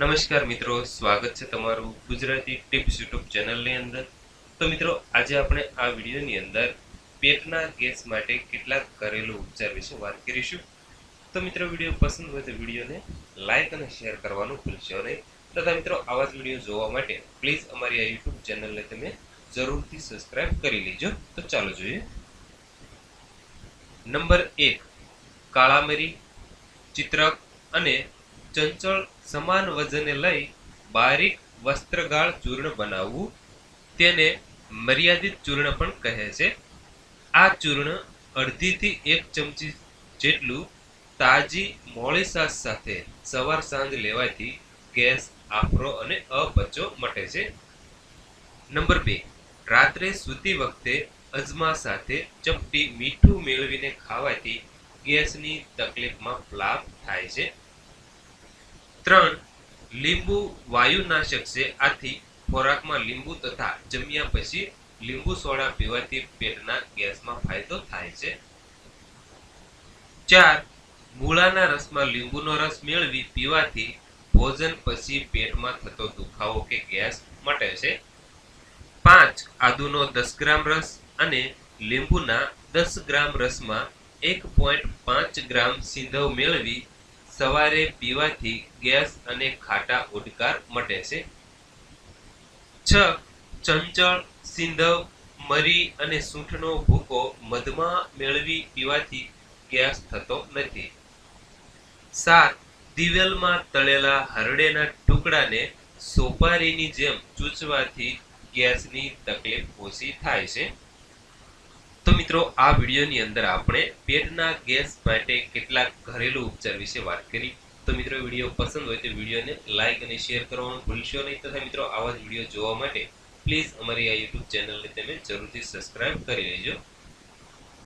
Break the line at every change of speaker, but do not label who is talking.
નમસ્કાર મિત્રો, સ્વાગત છે તમારું ગુજરાતી ટિપ્સ યુટ્યુબ ચેનલની અંદર. તો મિત્રો, આજે આપણે આ વિડીયોની અંદર પેટના ગેસ માટે કેટલાક ઘરેલું ઉપચાર વિશે વાત કરીશું. તો મિત્રો, વીડિયો પસંદ હોય તો વિડીયોને લાઇક અને શેર કરવાનું ભૂલશો નહીં. તથા મિત્રો, આવા જ વીડિયો જોવા માટે પ્લીઝ અમારી આ યુટ્યુબ ચેનલને તમે જરૂરથી સબસ્ક્રાઇબ કરી લેજો. તો ચાલો જોઈએ. નંબર એક કાળા મરી ચિત્રક અને ચંચળ સમાન વજને લઈ બારીક વસ્ત્રગાળ ચૂર્ણ બનાવવું. તેને મર્યાદિત ચૂર્ણ પણ કહે છે. આ ચૂર્ણ અડધીથી એક ચમચી જેટલું તાજી મોળી સાસ સાથે સવાર સાંજ લેવાથી ગેસ, આફરો અને અપચો મટે છે. નંબર બે, રાત્રે સૂતી વખતે અજમા સાથે ચપટી મીઠું મેળવીને ખાવાથી ગેસની તકલીફમાં લાભ થાય છે. ત્રણ, લીંબુ વાયુનાશક છે. આથી ખોરાકમાં લીંબુ તથા જમ્યા પછી લીંબુ સોડા પીવાથી પેટના ગેસમાં ફાયદો થાય છે. ચાર, મૂળાના રસમાં લીંબુનો રસ મેળવી પીવાથી ભોજન પછી પેટમાં થતો દુખાવો કે ગેસ મટે છે. પાંચ, આદુનો દસ ગ્રામ રસ અને લીંબુના દસ ગ્રામ રસમાં એક પોઈન્ટ પાંચ ગ્રામ સિંધવ મેળવી સવારે પીવાથી ગેસ અને ખાટા ઉડકાર મટે છે. છ, ચંચળ, સિંધવ, મરી અને સૂંઠનો ભૂકો મધમાં મેળવી પીવાથી ગેસ થતો નથી. સાત, દિવેલમાં તળેલા હરડેના ટુકડાને સોપારીની જેમ ચૂચવાથી ગેસની તકલીફ ઓછી થાય છે. મિત્રો, આ વિડીયોની અંદર આપણે પેટના ગેસ માટે કેટલાક ઘરેલું ઉપચાર વિશે વાત કરી. તો મિત્રો વીડિયો પસંદ હોય તો વિડીયોને લાઇક અને શેર કરવાનું ભૂલશો નહીં. તથા મિત્રો, આવા જ વીડિયો જોવા માટે પ્લીઝ અમારી આ યુટ્યુબ ચેનલને તમે જરૂરથી સબસ્ક્રાઇબ કરી લેજો.